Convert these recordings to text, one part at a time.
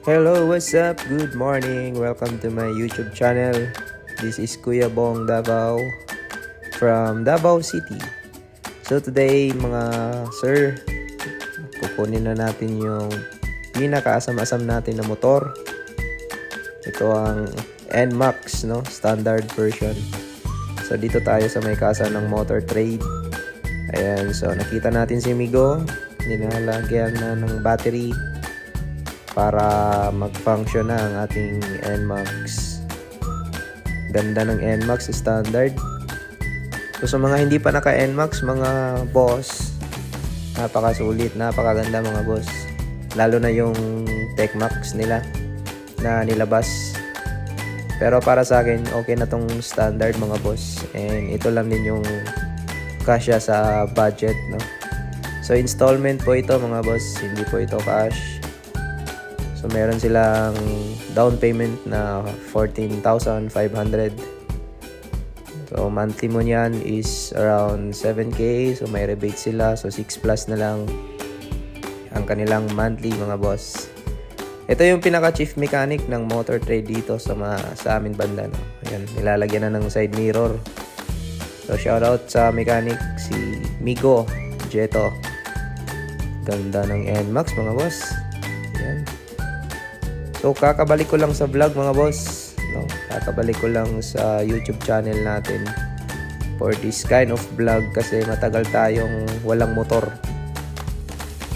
Hello, what's up? Good morning. Welcome to my YouTube channel. This is Kuya Bong Davao from Davao City. So today, mga sir, kukunin na natin yung pinakaasam-asam natin na motor. Ito ang NMAX, no? Standard version. So dito tayo sa may kasa ng motor trade. Ayan, so nakita natin si Migo. Nilalagyan na ng battery para mag-function na ang ating NMAX. Ganda ng NMAX standard. So sa mga hindi pa naka NMAX, mga boss, napakasulit, napakaganda mga boss. Lalo na yung TechMax nila na nilabas. Pero para sa akin, okay na tong standard mga boss. And ito lang din yung kasya sa budget, no? So installment po ito mga boss, hindi po ito cash. So meron silang down payment na 14,500. So monthly mo niyan is around 7k. So may rebate sila. So 6 plus na lang ang kanilang monthly mga boss. Ito yung pinaka chief mechanic ng motor trade dito sa ma- sa amin banda no. Ayan, nilalagyan na ng side mirror. So shout out sa mechanic si Migo Jeto. Ganda ng NMAX mga boss. So kakabalik ko lang sa vlog mga boss. No? Kakabalik ko lang sa YouTube channel natin for this kind of vlog kasi matagal tayong walang motor.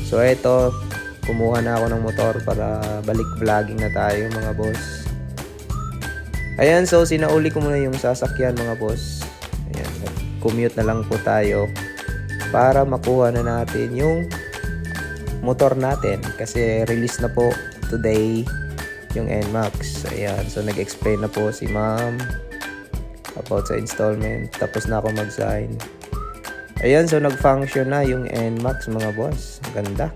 So eto, kumuha na ako ng motor para balik vlogging na tayo mga boss. Ayan, so sinauli ko muna yung sasakyan mga boss. Ayan, commute na lang po tayo para makuha na natin yung motor natin kasi release na po today yung NMAX. Ayan, so nag-explain na po si ma'am about sa installment. Tapos na ako mag-sign. Ayan, so nag-function na yung NMAX mga boss. Ang ganda.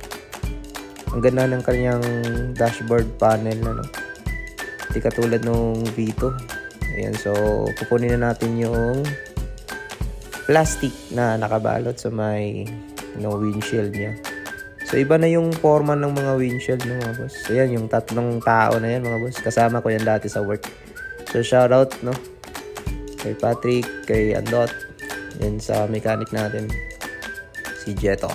Ang ganda ng kanyang dashboard panel na no. Hindi katulad nung V2. Ayan, so kukunin na natin yung plastic na nakabalot sa may no, windshield niya. So iba na yung forma ng mga windshield no, mga boss. So yan, yung tatlong tao na yan mga boss. Kasama ko yan dati sa work. So shout out no. Kay Patrick, kay Andot. Yan sa mechanic natin. Si Jeto.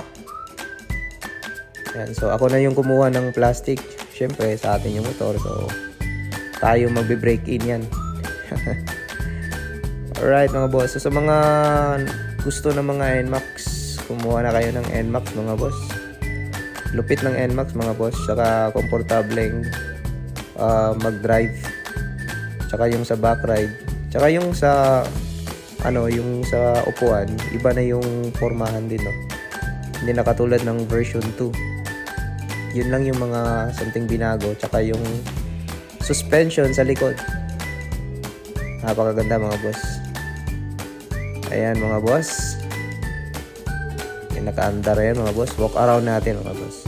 Yan, so ako na yung kumuha ng plastic. Siyempre sa atin yung motor. So tayo magbe-break in yan. Alright mga boss. So sa mga gusto ng mga NMAX, kumuha na kayo ng NMAX mga boss. Lupit ng NMAX mga boss. Tsaka komportableng uh, mag-drive. Tsaka yung sa back ride. Tsaka yung sa ano, yung sa upuan, iba na yung formahan din, no? Hindi na katulad ng version 2. Yun lang yung mga something binago. Tsaka yung suspension sa likod. Napakaganda mga boss. Ayan mga boss. Yung naka-andar yan mga boss. Walk around natin mga boss.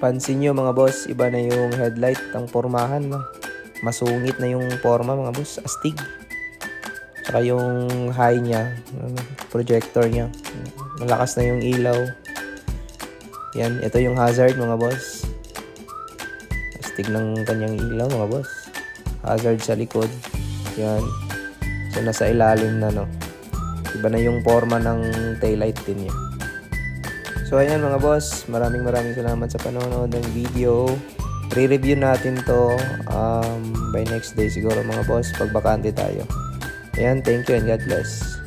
Pansin nyo mga boss, iba na yung headlight, ang formahan. No? Masungit na yung forma mga boss, astig. Tsaka yung high niya, ano, projector niya. Malakas na yung ilaw. Yan, ito yung hazard mga boss. Astig ng kanyang ilaw mga boss. Hazard sa likod. Yan. So nasa ilalim na no. Iba na yung forma ng taillight din niya. So ayan mga boss, maraming maraming salamat sa panonood ng video. Re-review natin to um, by next day siguro mga boss pag bakante tayo. Ayan, thank you and God bless.